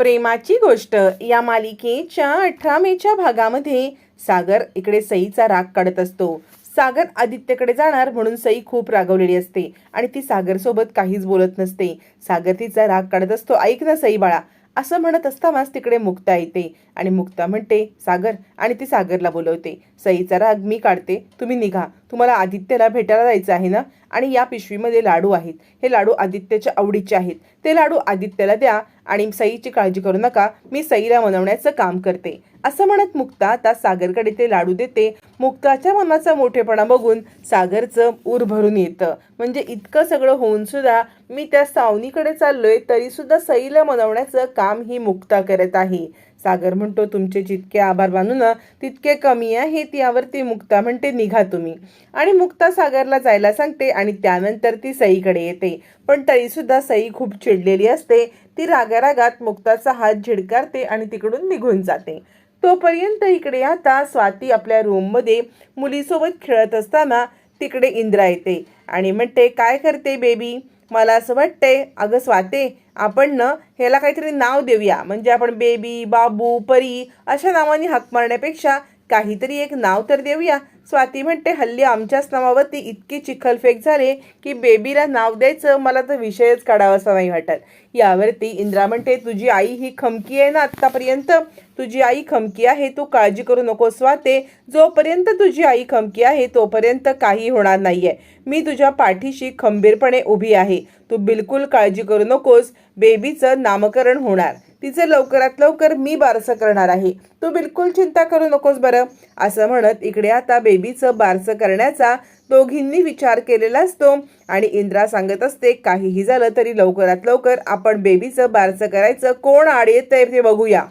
प्रेमाची गोष्ट. या मालिकेच्या अठरा मेच्या भागामध्ये सागर इकडे सईचा राग काढत असतो. सागर आदित्यकडे जाणार म्हणून सई खूप रागवलेली असते आणि ती सागरसोबत काहीच बोलत नसते. सागर तिचा राग काढत असतो ऐक ना सई बाळा असं म्हणत असतानाच तिकडे मुक्ता येते आणि मुक्ता म्हणते सागर आणि ती सागरला बोलवते सईचा राग मी काढते तुम्ही निघा. तुम्हाला आदित्यला भेटायला जायचं आहे ना? आणि या पिशवीमध्ये लाडू आहेत. हे लाडू आदित्यच्या आवडीचे आहेत. ते लाडू आदित्यला द्या आणि सईची काळजी करू नका. मी सईला मनवण्याचं काम करते. असं म्हणत मुक्ता आता सागरकडे ते लाडू देते. मुक्ताच्या मनाचा मोठेपणा बघून सागरचं ऊर भरून येतं. म्हणजे इतकं सगळं होऊन सुद्धा मी त्या सावनीकडे चाललोय तरी सुद्धा सईला मनवण्याचं काम ही मुक्ता करत आहे. सागर म्हणतो तुमचे जितके आभार मानू ना तितके कमी आहे. त्यावरती मुक्ता म्हणते निघा तुम्ही. आणि मुक्ता सागरला जायला सांगते आणि त्यानंतर ती सईकडे येते. पण तरीसुद्धा सई खूप चिडलेली असते. ती रागारागात मुक्ताचा हात झिडकारते आणि तिकडून निघून जाते. तोपर्यंत इकडे आता स्वाती आपल्या रूममध्ये मुलीसोबत खेळत असताना तिकडे इंद्रा येते आणि म्हणते काय करते बेबी मला असं वाटतंय अगं स्वाते आपण ना ह्याला काहीतरी नाव देऊया. म्हणजे आपण बेबी बाबू परी अशा नावाने हाक मारण्यापेक्षा काहीतरी एक नाव तर देऊया. स्वाती म्हणते हल्ली आमच्याच नावावरती इतकी चिखलफेक झाले की बेबीला नाव द्यायचं मला तर विषयच काढावासा नाही वाटत. यावरती इंद्रा म्हणते तुझी आई ही खमकी आहे ना आत्तापर्यंत? तुझी आई खमकी आहे तू काळजी करू नको स्वाते. जोपर्यंत तुझी आई खमकी आहे तोपर्यंत काही होणार नाही आहे मी तुझ्या पाठीशी खंबीरपणे उभी आहे. तू बिलकुल काळजी करू नकोस. बेबीचं नामकरण होणार. तिचं लवकरात लवकर मी बारसं करणार आहे. तू बिलकुल चिंता करू नकोस बरं. असं म्हणत इकडे आता बेबी बेबीचं बारसं करण्याचा दोघींनी विचार केलेला असतो. आणि इंद्रा सांगत असते काहीही झालं तरी लवकरात लवकर आपण बेबीचं बारसं करायचं कोण आड येतंय ते बघूया.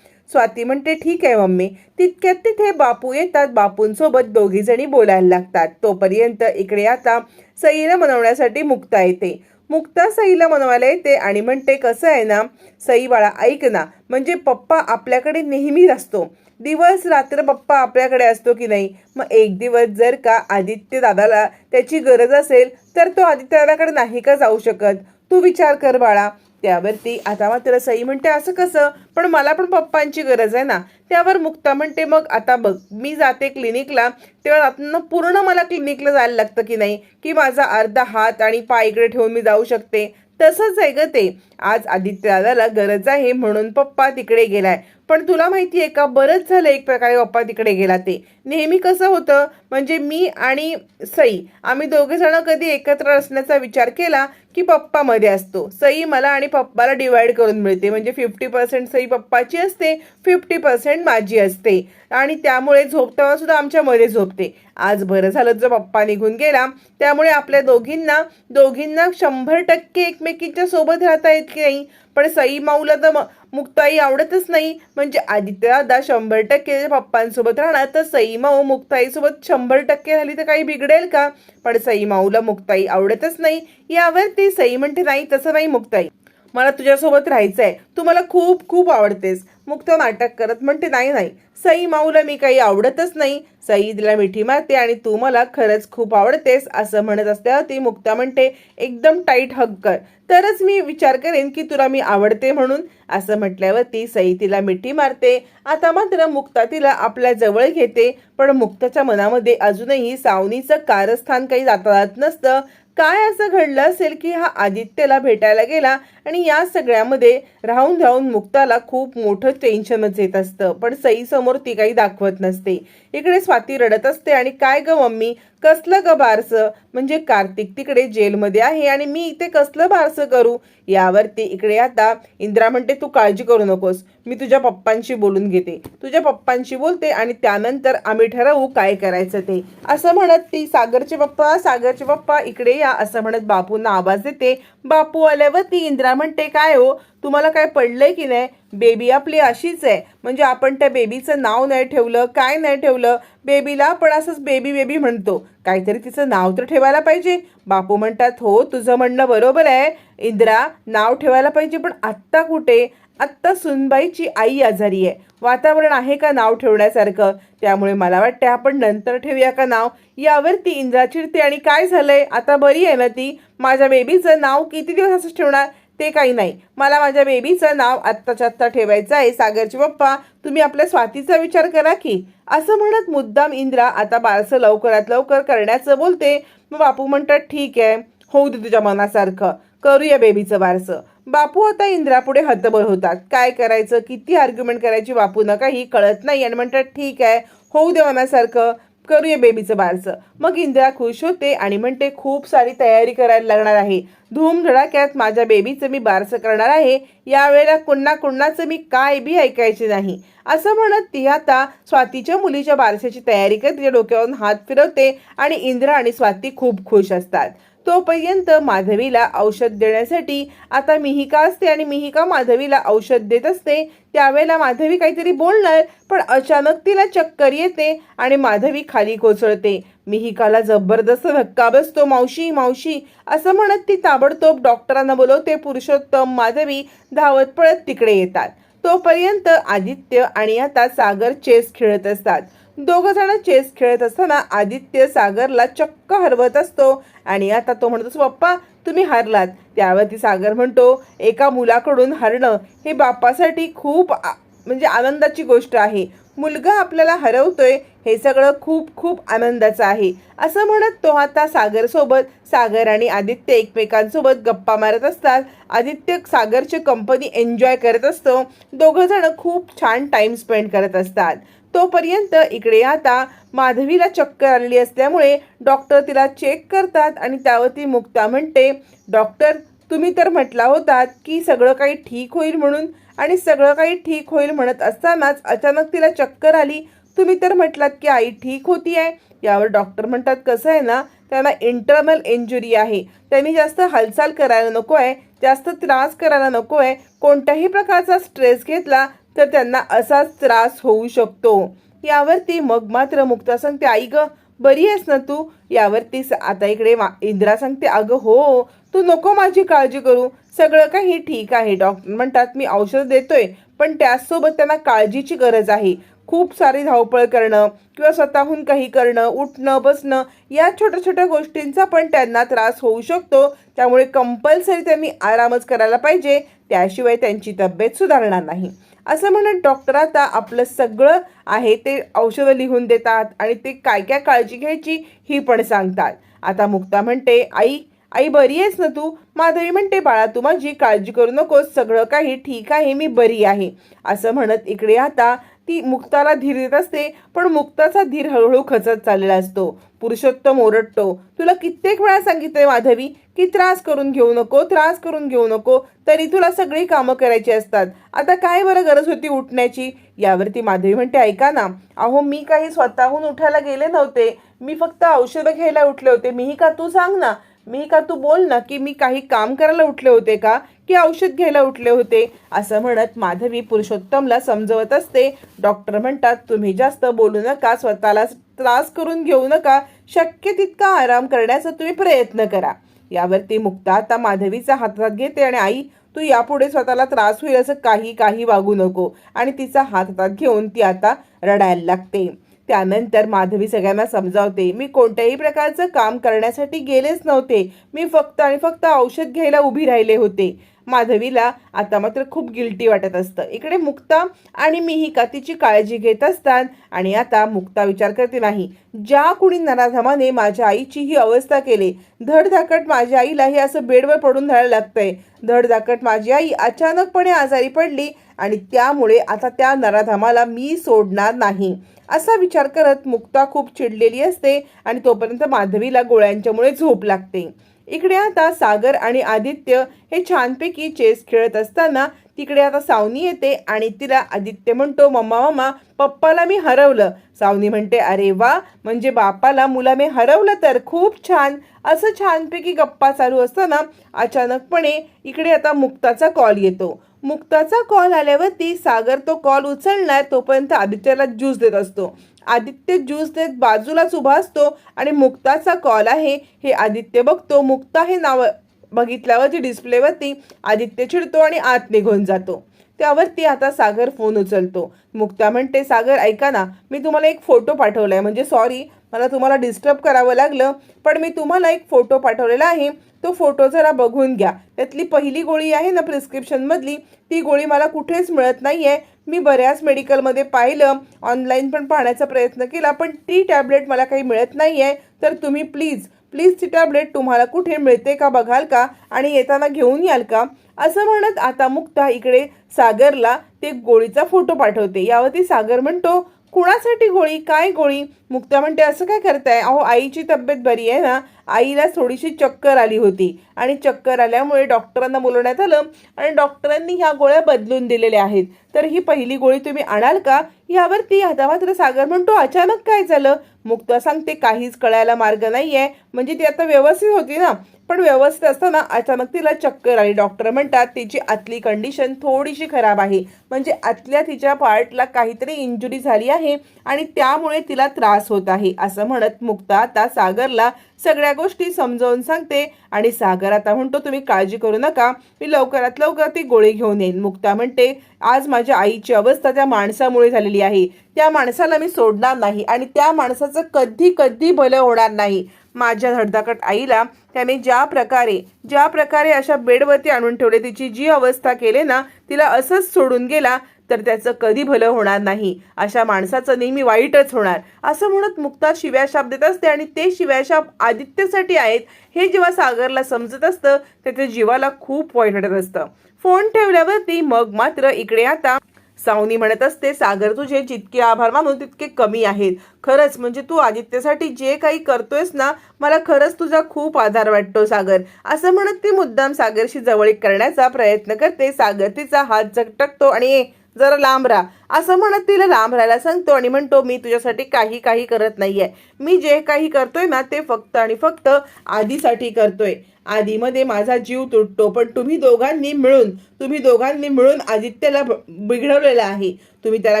स्वाती म्हणते ठीक आहे मम्मी. तितक्यात तिथे बापू येतात. बापूंसोबत दोघीजणी बोलायला लागतात. तोपर्यंत इकडे आता सईला मनवण्यासाठी मुक्ता येते. मुक्ता सईला मनवायला येते आणि म्हणते कसं आहे ना सई बाळा ऐक ना म्हणजे पप्पा आपल्याकडे नेहमीच असतो. दिवस रात्र पप्पा आपल्याकडे असतो की नाही? मग एक दिवस जर का आदित्य दादाला त्याची गरज असेल तर तो आदित्य दादाकडे नाही का जाऊ शकत? तू विचार कर बाळा. त्यावरती आता मात्र सई म्हणते असं कसं? पण मला पण पप्पांची गरज आहे ना. त्यावर मुक्ता म्हणते मग आता बघ मी जाते क्लिनिकला तेव्हा आता पूर्ण मला क्लिनिकला जायला लागतं की नाही? की माझा अर्धा हात आणि पाय इकडे ठेवून मी जाऊ शकते? तसंच आहे ग ते. आज आदित्य दादाला गरज आहे म्हणून पप्पा तिकडे गेलाय. पण तुला माहिती आहे का बरंच झालं एक प्रकारे पप्पा तिकडे गेला ते. नेहमी कसं होतं म्हणजे मी आणि सई आम्ही दोघे जण कधी एकत्र असण्याचा विचार केला की पप्पामध्ये असतो. सई मला आणि पप्पाला डिवाइड करून मिळते. म्हणजे फिफ्टी पर्सेंट सई पप्पाची असते फिफ्टी पर्सेंट माझी असते. आणि त्यामुळे झोपताना सुद्धा आमच्यामध्ये झोपते. आज बरं झालं जर पप्पा निघून गेला त्यामुळे आपल्या दोघींना दोघींना शंभर टक्के एकमेकींच्या सोबत राहता येत की नाही. पण सई माऊला तर म- मुक्ताई आवडतच नाही. म्हणजे आदित्य दादा शंभर टक्के पप्पांसोबत राहणार तर सई माऊ मुक्ताईसोबत शंभर टक्के झाली तर काही बिघडेल का? पण सई माऊला मुक्ताई आवडतच नाही. यावर ती सई म्हणते नाही तसं नाही मुक्ताई. मला तुझ्यासोबत राहायचं आहे तू मला खूप खूप आवडतेस. मुक्त नाटक करत म्हणते नाही नाही. सई माऊला मी काही आवडतच नाही. सई तिला मिठी मारते आणि तू मला खरंच खूप आवडतेस असं म्हणत असल्यावर ती मुक्ता म्हणते एकदम टाईट हग कर. तरच मी विचार करेन की तुला मी आवडते म्हणून असं म्हटल्यावर ती सई तिला मिठी मारते. आता मात्र मुक्ता तिला आपल्या जवळ घेते पण मुक्ताच्या मनामध्ये अजूनही सावनीचं कारस्थान काही जाता जात नसतं. काय असं घडलं असेल की हा आदित्यला भेटायला गेला आणि या सगळ्यामध्ये राहून राहून मुक्ताला खूप मोठं टेन्शनच येत असतं. पण सईसमोर ती काही दाखवत नसते. इकडे स्वाती रडत असते आणि काय ग मम्मी? कसलं ग बारसं? म्हणजे कार्तिक तिकडे जेलमध्ये आहे आणि मी इथे कसलं बारसं करू? यावरती इकडे आता इंद्रा म्हणते तू काळजी करू नकोस. मी तुझ्या पप्पांशी बोलून घेते. तुझ्या पप्पांशी बोलते आणि त्यानंतर आम्ही ठरवू काय करायचं ते. असं म्हणत ती सागरचे पप्पा सागरचे पप्पा इकडे या असं म्हणत बापूंना आवाज देते. बापू आल्यावर ती इंद्रा म्हणते काय हो? तुम्हाला काय पडलंय की नाही? बेबी आपली अशीच आहे. म्हणजे आपण त्या बेबीचं नाव नाही ठेवलं काय नाही ठेवलं बेबीला आपण असंच बेबी बेबी म्हणतो. काहीतरी तिचं नाव तर ठेवायला पाहिजे. बापू म्हणतात हो तुझं म्हणणं बरोबर आहे. इंद्रा नाव ठेवायला पाहिजे पण आत्ता कुठे? आत्ता सुनबाईची आई आजारी आहे. वातावरण आहे का नाव ठेवण्यासारखं? त्यामुळे मला वाटतं आपण नंतर ठेवूया का नाव? यावर ती इंद्रा चिडते आणि काय झालंय? आता बरी आहे ना ती? माझ्या बेबीचं नाव किती दिवस असंच ठेवणार? ते काही नाही. मला माझ्या बेबीचं नाव आत्ताच्या आत्ता ठेवायचं आहे सागरचे पप्पा. तुम्ही आपल्या स्वातीचा विचार करा की. असं म्हणत मुद्दाम इंद्रा आता बारसं लवकरात लवकर करण्याचं बोलते. मग बापू म्हणतात ठीक आहे होऊ दे तुझ्या मनासारखं. करूया बेबीचं बारसं. बापू आता इंद्रापुढे हतबल होतात. काय करायचं? किती आर्ग्युमेंट करायची बापूनं काही कळत नाही. आणि म्हणतात ठीक आहे होऊ दे मनासारखं. करूया बेबीचं बारसं मग इंदिरा खुश होते आणि म्हणते खूप सारी तयारी करायला लागणार आहे. धूमधडाक्यात माझ्या बेबीचं मी बारसं करणार आहे. यावेळेला कुणा कुणाचं मी काय बी ऐकायचे नाही. असं म्हणत ती आता स्वातीच्या मुलीच्या बारशाची तयारी करत तिच्या डोक्यावरून हात फिरवते आणि इंदिरा आणि स्वाती खूप खुश असतात. तोपर्यंत माधवीला औषध देण्यासाठी आता मिहिका असते आणि मिहिका माधवीला औषध देत असते. त्यावेळेला माधवी काहीतरी बोलणार पण अचानक तिला चक्कर येते आणि माधवी खाली कोसळते. मिहिकाला जबरदस्त धक्का बसतो मावशी मावशी असं म्हणत ती ताबडतोब डॉक्टरांना बोलवते. पुरुषोत्तम माधवी धावत पळत तिकडे येतात. तोपर्यंत आदित्य आणि आता सागर चेस खेळत असतात. दोघं जण चेस खेळत असताना आदित्य सागरला चक्क हरवत असतो आणि आता तो म्हणतो पप्पा तुम्ही हरलात. त्यावरती सागर म्हणतो एका मुलाकडून हरणं हे बापासाठी खूप आ- म्हणजे आनंदाची गोष्ट आहे. मुलगा आपल्याला हरवतोय हे सगळं खूप खूप आनंदाचं आहे. असं म्हणत तो आता सागरसोबत सागर आणि आदित्य एकमेकांसोबत गप्पा मारत असतात. आदित्य सागरची कंपनी एन्जॉय करत असतो. दोघं जण खूप छान टाइम स्पेंड करत असतात. तोपर्यंत इकडे आता माधवीला चक्कर आलेली असल्यामुळे डॉक्टर तिला चेक करतात आणि त्यावरती मुक्ता म्हणते डॉक्टर तुम्ही तर म्हटला होतात की सगळं काही ठीक होईल म्हणून आणि सगळं काही ठीक होईल म्हणत असतानाच अचानक तिला चक्कर आली. तुम्ही तर म्हटलात की आई ठीक होती आहे. यावर डॉक्टर म्हणतात कसं आहे ना त्यांना इंटरनल इंजुरी आहे. त्यांनी जास्त हालचाल करायला नको आहे जास्त त्रास करायला नको आहे. कोणत्याही प्रकारचा स्ट्रेस घेतला तर त्यांना असाच त्रास होऊ शकतो. यावरती मग मात्र मुक्ता सांगते आई ग बरी आहेस ना तू? यावरती स- आता इकडे मा- इंदिरा सांगते अगं हो तू नको माझी काळजी करू. सगळं काही ठीक आहे डॉक्टर म्हणतात मी औषध देतोय पण त्याचसोबत त्यांना काळजीची गरज आहे. खूप सारी धावपळ करणं किंवा स्वतःहून काही करणं उठणं बसणं या छोट्या छोट्या गोष्टींचा पण त्यांना त्रास होऊ शकतो. त्यामुळे कंपल्सरी त्यांनी आरामच करायला पाहिजे. त्याशिवाय त्यांची तब्येत सुधारणार नाही. असं म्हणत डॉक्टर आता आपलं सगळं आहे ते औषधं लिहून देतात आणि ते काय काय काळजी घ्यायची ही पण सांगतात. आता मुक्ता म्हणते आई आई बरी आहेस ना तू? माधवी म्हणते बाळा तू माझी काळजी करू नकोस. सगळं काही ठीक आहे. मी बरी आहे. असं म्हणत इकडे आता ती मुक्ताला धीर देत असते पण मुक्ताचा धीर हळूहळू खचत चाललेला असतो. पुरुषोत्तम ओरडतो तुला कित्येक वेळा सांगितलंय माधवी की त्रास करून घेऊ नको त्रास करून घेऊ नको तरी तुला सगळी कामं करायची असतात. आता काय बरं गरज होती उठण्याची? यावरती माधवी म्हणते ऐका ना अहो मी काही स्वतःहून उठायला गेले नव्हते. मी फक्त औषधं घ्यायला उठले होते. मीही का तू सांग ना मी का तू बोल ना की मी काही काम करायला उठले होते का? की औषध घ्यायला उठले होते? असं म्हणत माधवी पुरुषोत्तमला समजवत असते. डॉक्टर म्हणतात तुम्ही जास्त बोलू नका स्वतःला त्रास करून घेऊ नका. शक्य तितका आराम करण्याचा तुम्ही प्रयत्न करा. यावरती मुक्ता आता माधवीचा हातात घेते आणि आई तू यापुढे स्वतःला त्रास होईल असं काही काही वागू नको. आणि तिचा हात हातात घेऊन ती आता रडायला लागते. त्यानंतर माधवी सगळ्यांना समजावते मी कोणत्याही प्रकारचं काम करण्यासाठी गेलेच नव्हते. मी फक्त आणि फक्त औषध घ्यायला उभी राहिले होते. माधवीला आता मात्र खूप गिल्टी वाटत असतं. इकडे मुक्ता आणि मिहिका तिची काळजी घेत असतात आणि आता मुक्ता विचार करते नाही ज्या कुणी नराधमाने माझ्या आईची ही अवस्था केली धडधाकट माझ्या आईला हे असं बेडवर पडून धरायला लागतंय. धडधाकट माझी आई अचानकपणे आजारी पडली आणि त्यामुळे आता त्या नराधमाला मी सोडणार नाही. असा विचार करत मुक्ता खूप चिडलेली असते आणि तोपर्यंत माधवीला गोळ्यांच्यामुळे झोप लागते. इकडे आता सागर आणि आदित्य हे छानपैकी चेस खेळत असताना तिकडे आता सावनी येते आणि तिला आदित्य म्हणतो मम्मा मम्मा पप्पाला मी हरवलं. सावनी म्हणते अरे वा म्हणजे बापाला मुलाने हरवलं तर खूप छान. असं छानपैकी गप्पा चालू असताना अचानकपणे इकडे आता मुक्ताचा कॉल येतो. मुक्ताचा कॉल आल्यावरती सागर तो कॉल उचलणार तोपर्यंत आदित्यला ज्यूस देत असतो. आदित्य ज्यूस देत बाजूलाच उभा असतो आणि मुक्ताचा कॉल आहे. हे आदित्य बघतो. मुक्ता हे नाव बघितल्यावरती डिस्प्लेवरती आदित्य चिडतो आणि आत निघून जातो. त्यावरती आता सागर फोन उचलतो. मुक्ता म्हणते सागर ऐका ना मी तुम्हाला एक फोटो पाठवला आहे म्हणजे सॉरी मला तुम्हाला डिस्टर्ब करावं लागलं पण मी तुम्हाला एक फोटो पाठवलेला आहे. तो फोटो जरा बघून घ्या. त्यातली पहिली गोळी आहे ना प्रिस्क्रिप्शनमधली ती गोळी मला कुठेच मिळत नाही आहे मी बऱ्याच मेडिकलमध्ये पाहिलं ऑनलाईन पण पाहण्याचा प्रयत्न केला पण ती टॅबलेट मला काही मिळत नाही आहे तर तुम्ही प्लीज प्लीज ती टॅबलेट तुम्हाला कुठे मिळते का बघाल का? आणि येताना घेऊन याल का? असं म्हणत आता मुक्ता इकडे सागरला ते गोळीचा फोटो पाठवते. यावरती सागर म्हणतो कुणासाठी गोळी? काय गोळी? मुक्ता म्हणते असं काय करताय? अहो आईची तब्येत बरी आहे ना? आईला थोडीशी चक्कर आली होती. आणि चक्कर आल्यामुळे डॉक्टरांना बोलवण्यात आलं आणि डॉक्टरांनी ह्या गोळ्या बदलून दिलेल्या आहेत. तर ही पहिली गोळी तुम्ही आणाल का? यावरती आता मात्र सागर म्हणतो अचानक काय झालं? मुक्ता सांगते काहीच कळायला मार्ग नाही आहे म्हणजे ती आता व्यवस्थित होती ना. पण व्यवस्थित असताना अचानक तिला चक्कर आली. डॉक्टर म्हणतात तिची आतली कंडिशन थोडीशी खराब आहे. म्हणजे आतल्या तिच्या पार्टला काहीतरी इंजुरी झाली आहे आणि त्यामुळे तिला त्रास होत आहे असं म्हणत मुक्ता आता सागरला सगळ्या गोष्टी समजावून सांगते. आणि सागर आता म्हणतो तुम्ही काळजी करू नका. मी लवकरात लवकर ती गोळी घेऊन येईन. मुक्ता म्हणते आज माझ्या आईची अवस्था त्या माणसामुळे झालेली आहे. त्या माणसाला मी सोडणार नाही आणि त्या माणसाचं कधी कधी भलं होणार नाही. माझ्या धडधाकट आईला त्याने ज्या प्रकारे ज्या प्रकारे अशा बेडवरती आणून ठेवले तिची जी अवस्था केली ना तिला असंच सोडून गेला. तर त्याचं कधी भलं होणार नाही. अशा माणसाचं नेहमी वाईटच होणार. असं म्हणत मुक्ता शिव्याशाप देत असते आणि ते शिव्याशाप आदित्यसाठी आहेत हे जेव्हा सागरला समजत असतं त्याच्या जीवाला खूप वाईट वाटत असतं. फोन ठेवल्यावरती मग मात्र इकडे आता सावनी म्हणत असते सागर तुझे जितके आभार मानू तितके कमी आहेत. खरंच म्हणजे तू आदित्यसाठी जे काही करतोयस ना मला खरंच तुझा खूप आधार वाटतो सागर. असं म्हणत ती मुद्दाम सागरशी जवळीक करण्याचा प्रयत्न करते. सागर तिचा हात झकटकतो आणि जरा लांब राहा. असं म्हणत तिला लांब राहायला सांगतो आणि म्हणतो मी तुझ्यासाठी काही काही करत नाहीये. मी जे काही करतोय ना ते फक्त आणि फक्त आधीसाठी करतोय. आधीमध्ये माझा जीव तुटतो पण तुम्ही दोघांनी मिळून तुम्ही दोघांनी मिळून आदित्यला ब- बिघडवलेला आहे. तुम्ही त्याला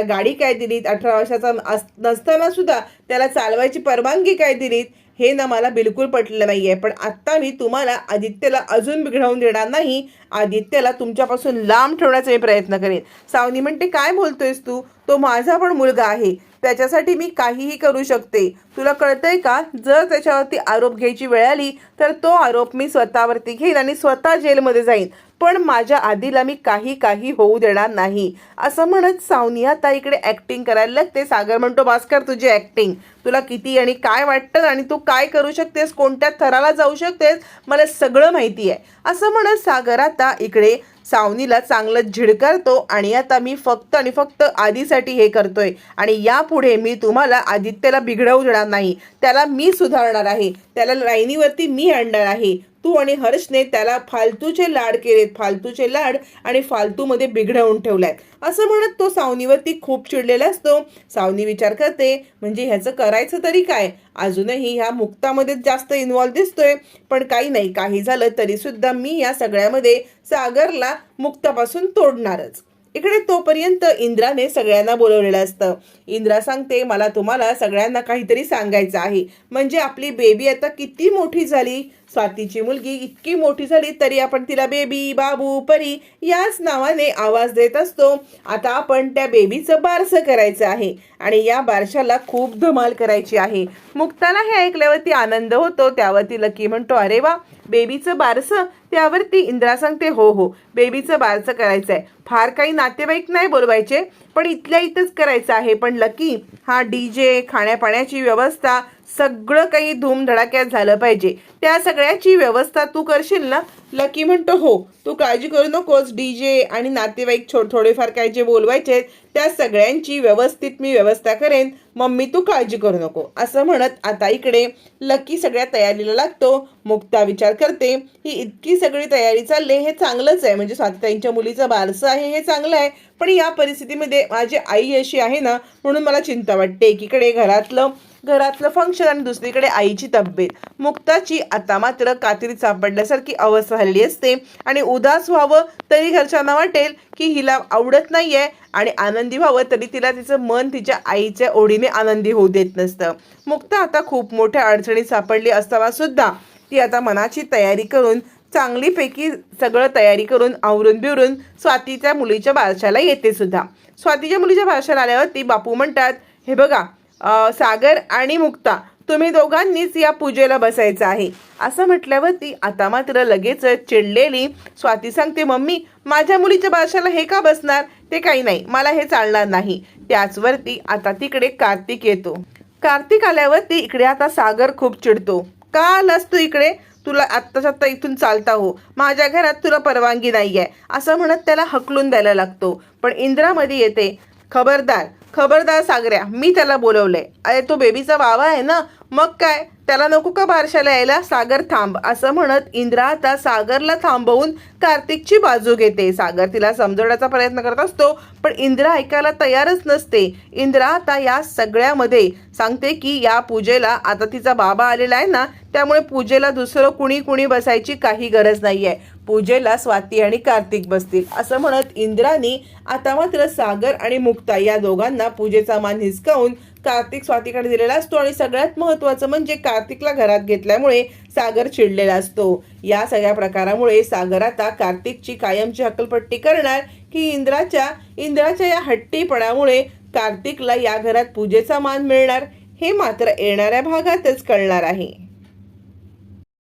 गाडी काय दिलीत? अठरा वर्षाचा अस- नसताना सुद्धा त्याला चालवायची परवानगी काय दिलीत? हे ना मला बिलकुल पटलं आहे पण आत्ता मी तुम्हाला आदित्यला अजून बिघडवून देणार नाही. आदित्यला तुमच्यापासून लांब ठेवण्याचा मी प्रयत्न करेन. सावनी म्हणते काय बोलतोयस तू? तो माझा पण मुलगा आहे. त्याच्यासाठी मी काहीही करू शकते. तुला कळतंय का? जर त्याच्यावरती आरोप घ्यायची वेळ आली तर तो आरोप मी स्वतःवरती घेईन आणि स्वतः जेलमध्ये जाईन. पण माझ्या आधीला मी काही काही होऊ देणार नाही. असं म्हणत सावनी आता इकडे ऍक्टिंग करायला लागते. सागर म्हणतो भास्कर तुझी ऍक्टिंग तुला किती आणि काय वाटतं आणि तू काय करू शकतेस? कोणत्या थराला जाऊ शकतेस? मला सगळं माहिती आहे. असं म्हणत सागर आता इकडे सावनीला चांगलं झिडकारतो आणि आता मी फक्त आणि फक्त आधीसाठी हे करतोय. आणि यापुढे मी तुम्हाला आदित्यला बिघडवू देणार नाही. त्याला मी सुधारणार आहे. त्याला लाईनीवरती मी आणणार आहे. तू आणि हर्षने त्याला फालतूचे लाड केलेत फालतूचे लाड आणि फालतूमध्ये बिघडवून ठेवलाय. असं म्हणत तो सावनीवरती खूप चिडलेला असतो. सावनी विचार करते म्हणजे ह्याचं करायचं तरी काय? अजूनही ह्या मुक्तामध्ये जास्त इन्वॉल्व्ह दिसतोय. पण काही नाही काही झालं तरीसुद्धा मी या सगळ्यामध्ये सागरला मुक्तापासून तोडणारच. इकडे तोपर्यंत इंद्राने सगळ्यांना बोलवलेलं असतं. इंद्रा सांगते मला तुम्हाला सगळ्यांना काहीतरी सांगायचं आहे. म्हणजे आपली बेबी आता किती मोठी झाली? स्वातीची मुलगी इतकी मोठी झाली तरी आपण तिला बेबी बाबू परी याच नावाने आवाज देत असतो. आता आपण त्या बेबीचं बारसं करायचं आहे आणि या बारशाला खूप धमाल करायची आहे. मुक्ताला हे ऐकल्यावरती आनंद होतो. त्यावरती लकी म्हणतो अरे वा बेबीचं बारसं? त्यावरती इंद्रा सांगते हो हो बेबीचं बारसं करायचं आहे फार काही नातेवाईक नाही बोलवायचे पण इथल्या इथंच करायचं आहे. पण लकी हा डी जे खाण्यापाण्याची व्यवस्था सगळं काही धूमधडाक्यात झालं पाहिजे. त्या सगळ्याची व्यवस्था तू करशील ना? लकी म्हणतो हो तू काळजी करू नकोस डी जे आणि नातेवाईक छो थोडेफार काय जे बोलवायचे त्या सगळ्यांची व्यवस्थित मी व्यवस्था करेन. मम्मी तू काळजी करू नको. असं म्हणत आता इकडे लकी सगळ्या तयारीला लागतो. मुक्ता विचार करते ही इतकी सगळी तयारी चालले हे चांगलंच आहे. म्हणजे स्वातीताईंच्या मुलीचं बारसं आहे हे चांगलं आहे. पण या परिस्थितीमध्ये माझी आई अशी आहे ना म्हणून मला चिंता वाटते. एकीकडे घरातलं घरातलं फंक्शन आणि दुसरीकडे आईची तब्येत. मुक्ताची आता मात्र कात्रीत सापडल्यासारखी अवस्था झालेली असते आणि उदास व्हावं तरी घरच्यांना वाटेल की हिला आवडत नाही आहे आणि आनंदी व्हावं तरी तिला तिचं मन तिच्या आईच्या ओढीने आनंदी होऊ देत नसतं. मुक्ता आता खूप मोठ्या अडचणीत सापडली असताना सुद्धा ती आता मनाची तयारी करून चांगलीपैकी सगळं तयारी करून आवरून बिवरून स्वातीच्या मुलीच्या बारशाला येते सुद्धा. स्वातीच्या मुलीच्या बारशाला आल्यावर ती बापू म्हणतात हे बघा सागर आणि मुक्ता तुम्ही दोघांनीच या पूजेला बसायचं आहे. असं म्हटल्यावरती आता मात्र लगेच चिडलेली स्वाती सांगते मम्मी माझ्या मुलीच्या बाशाला हे का बसणार? ते काही नाही मला हे चालणार नाही. त्याचवरती आता तिकडे कार्तिक येतो. कार्तिक आल्यावरती इकडे आता सागर खूप चिडतो. का आलास तू इकडे? तुला आत्ताच आत्ता इथून चालता हो. माझ्या घरात तुला परवानगी नाही आहे असं म्हणत त्याला हकलून द्यायला लागतो. पण इंद्रामध्ये येते. खबरदार खबरदार सागऱ्या मी त्याला बोलवलंय. अरे तो बेबीचा बाबा आहे ना? मग काय? त्याला नको का बारशाला यायला? सागर थांब असं म्हणत इंद्रा आता सागरला थांबवून कार्तिकची बाजू घेते. सागर तिला समजवण्याचा प्रयत्न करत असतो पण इंद्रा ऐकायला तयारच नसते. इंद्रा आता या सगळ्यामध्ये सांगते की या पूजेला आता तिचा बाबा आलेला आहे ना त्यामुळे पूजेला दुसरं कुणी कुणी बसायची काही गरज नाही आहे पूजेला स्वाती आणि कार्तिक बसतील. असं म्हणत इंद्रानी आता मात्र सागर आणि मुक्ता या दोघांना पूजेचा मान हिसकावून कार्तिक स्वातीकडे दिलेला असतो आणि सगळ्यात महत्वाचं म्हणजे कार्तिकला घरात घेतल्यामुळे सागर चिडलेला असतो. या सगळ्या प्रकारामुळे सागर आता कार्तिकची कायमची हकलपट्टी करणार की इंद्राच्या इंद्राच्या या हट्टीपणामुळे कार्तिकला या घरात पूजेचा मान मिळणार हे मात्र येणाऱ्या भागातच कळणार आहे.